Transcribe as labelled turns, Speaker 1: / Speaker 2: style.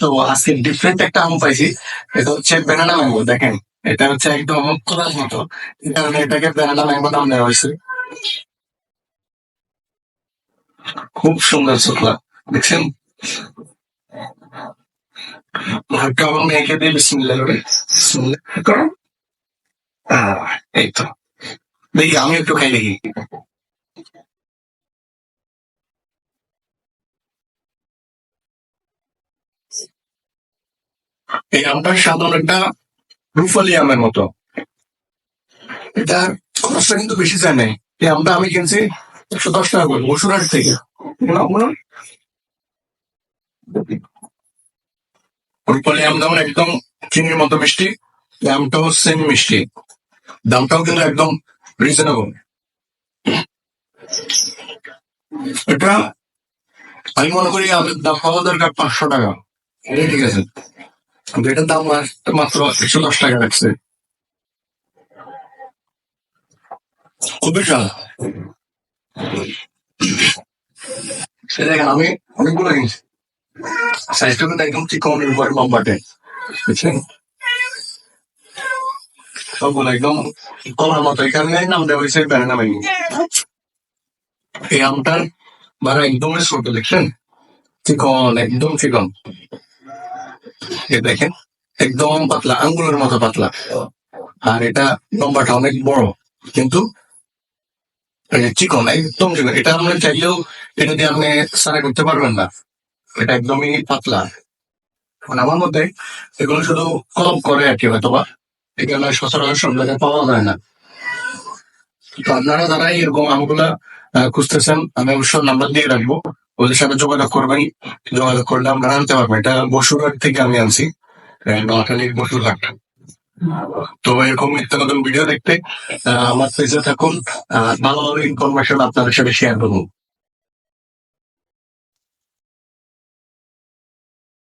Speaker 1: তো আজকে ডিফারেন্ট একটা আম পাইছি। এটা হচ্ছে ব্যানানা ম্যাঙ্গো দেখেন। এটা হচ্ছে একদম কলার মতো। কারণে এটাকে ব্যানানা ম্যাঙ্গো নাম দেওয়া হয়েছে। খুব সুন্দর শুকলা দেখছেন? হালকা আমার মেয়েকে দিয়ে বিসমিল্লাহ করে। বিসমিল্লাহ করো। এই তো। দেখি, আমি একটু খাই দেখি। এই আমটা সাধারণ একটা রুফালি আমের মতো। এটা খরচটা কিন্তু বেশি যায় নাই। এই আমটা আমি কিনছি একশো দশ টাকা করে বসুরহাট থেকে। রুপালি আম যেমন একদম চিনির মতো মিষ্টি আমটাও সেম মিষ্টি। দামটাও কিন্তু একদম রিজনেবল এটা আমি মনে করি আমের দাম হওয়া দরকার পাঁচশো টাকা। ঠিক আছে। কিন্তু এটার দাম মাত্র একশো দশ টাকা রাখছে খুবই স্বাদ দেখেন, আমি অনেকগুলো কিনছি সাইজটা একদম চিকনের উপরে লম্বাটে বুঝছেন? সবগুলো একদম কলার মতো। কারণে নাম দেওয়া হয়েছে ব্যানানা ম্যাঙ্গো এই আমটার বারা একদমই ছোট, দেখছেন? চিকন একদম চিকন দেখেন, একদম পাতলা, আঙ্গুলের মতো পাতলা। আর এটা লম্বাটা অনেক বড়, কিন্তু চিকন, একদম চিকন। এটা আপনি চাইলেও এটা দিয়ে আপনি সারা করতে পারবেন না। এটা একদমই পাতলা। মানে আমার মতে এগুলো শুধু কলম করে আর কি হয়তো বা এখানে সচরাচর সব পাওয়া যায় না। তো আপনারা যারা এরকম আমগুলা খুঁজতেছেন, আমি অবশ্য নাম্বার দিয়ে রাখব। ওদের সাথে যোগাযোগ করবেন যোগাযোগ করলে আমরা আনতে পারবেন এটা বসুরহাট থেকে আমি আনছি। নোয়াখালীর বসুরহাট। তো এরকম নিত্য নতুন ভিডিও দেখতে আমার পেজে থাকুন। আহ, ভালো ভালো ইনফরমেশন আপনাদের সাথে শেয়ার করব।